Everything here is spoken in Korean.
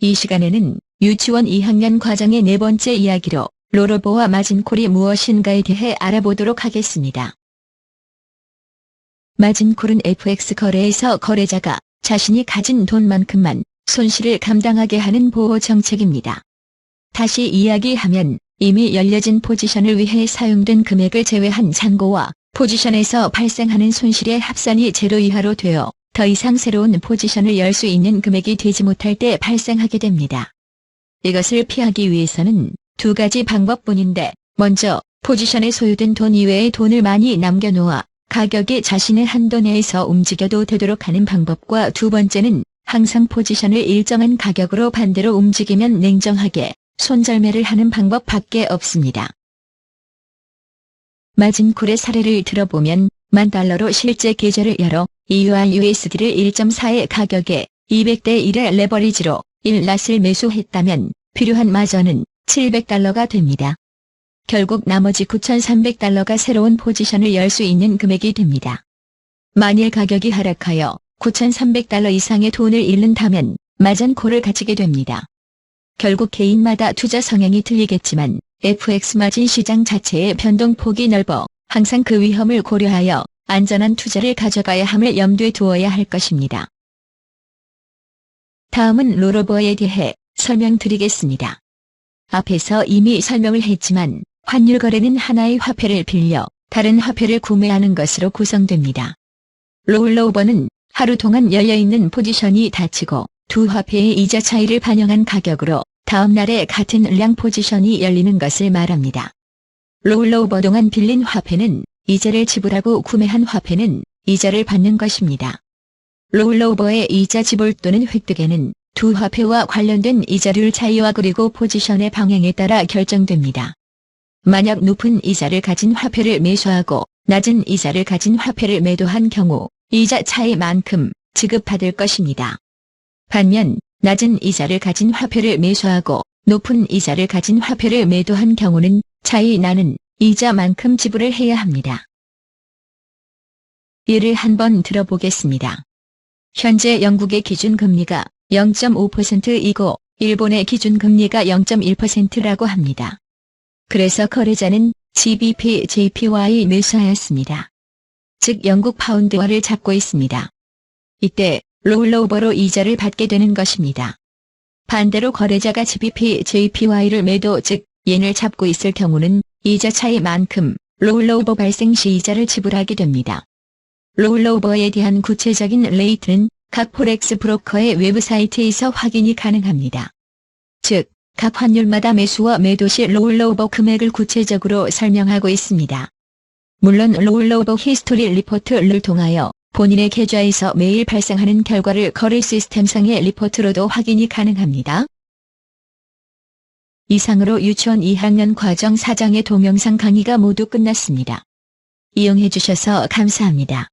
이 시간에는 유치원 2학년 과정의 네 번째 이야기로 로로보와 마진콜이 무엇인가에 대해 알아보도록 하겠습니다. 마진콜은 FX 거래에서 거래자가 자신이 가진 돈만큼만 손실을 감당하게 하는 보호 정책입니다. 다시 이야기하면 이미 열려진 포지션을 위해 사용된 금액을 제외한 잔고와 포지션에서 발생하는 손실의 합산이 제로 이하로 되어 더 이상 새로운 포지션을 열 수 있는 금액이 되지 못할 때 발생하게 됩니다. 이것을 피하기 위해서는 두 가지 방법뿐인데 먼저 포지션에 소유된 돈 이외의 돈을 많이 남겨놓아 가격이 자신의 한도 내에서 움직여도 되도록 하는 방법과 두 번째는 항상 포지션을 일정한 가격으로 반대로 움직이면 냉정하게 손절매를 하는 방법밖에 없습니다. 마진콜의 사례를 들어보면 만 달러로 실제 계좌를 열어 EUR USD를 1.4의 가격에 200대 1의 레버리지로 1낫을 매수했다면 필요한 마저는 700달러가 됩니다. 결국 나머지 9,300달러가 새로운 포지션을 열 수 있는 금액이 됩니다. 만일 가격이 하락하여 9,300달러 이상의 돈을 잃는다면 마전 콜을 갖추게 됩니다. 결국 개인마다 투자 성향이 틀리겠지만 FX 마진 시장 자체의 변동폭이 넓어 항상 그 위험을 고려하여 안전한 투자를 가져가야 함을 염두에 두어야 할 것입니다. 다음은 로로버에 대해 설명드리겠습니다. 앞에서 이미 설명을 했지만 환율 거래는 하나의 화폐를 빌려 다른 화폐를 구매하는 것으로 구성됩니다. 롤로버는 하루 동안 열려있는 포지션이 닫히고 두 화폐의 이자 차이를 반영한 가격으로 다음 날에 같은 량 포지션이 열리는 것을 말합니다. 롤로버 동안 빌린 화폐는 이자를 지불하고 구매한 화폐는 이자를 받는 것입니다. 롤로버의 이자 지불 또는 획득에는 두 화폐와 관련된 이자율 차이와 그리고 포지션의 방향에 따라 결정됩니다. 만약 높은 이자를 가진 화폐를 매수하고 낮은 이자를 가진 화폐를 매도한 경우 이자 차이만큼 지급받을 것입니다. 반면 낮은 이자를 가진 화폐를 매수하고 높은 이자를 가진 화폐를 매도한 경우는 차이 나는 이자만큼 지불을 해야 합니다. 예를 한번 들어보겠습니다. 현재 영국의 기준금리가 0.5%이고 일본의 기준금리가 0.1%라고 합니다. 그래서 거래자는 GBP JPY 매수하였습니다. 즉 영국 파운드화를 잡고 있습니다. 이때 롤로버로 이자를 받게 되는 것입니다. 반대로 거래자가 GBP JPY를 매도 즉 yen을 잡고 있을 경우는 이자 차이만큼 롤로버 발생 시 이자를 지불하게 됩니다. 롤로버에 대한 구체적인 레이트는 각 포렉스 브로커의 웹사이트에서 확인이 가능합니다. 즉, 각 환율마다 매수와 매도 시 롤로버 금액을 구체적으로 설명하고 있습니다. 물론 롤로버 히스토리 리포트를 통하여 본인의 계좌에서 매일 발생하는 결과를 거래 시스템상의 리포트로도 확인이 가능합니다. 이상으로 유치원 2학년 과정 4장의 동영상 강의가 모두 끝났습니다. 이용해주셔서 감사합니다.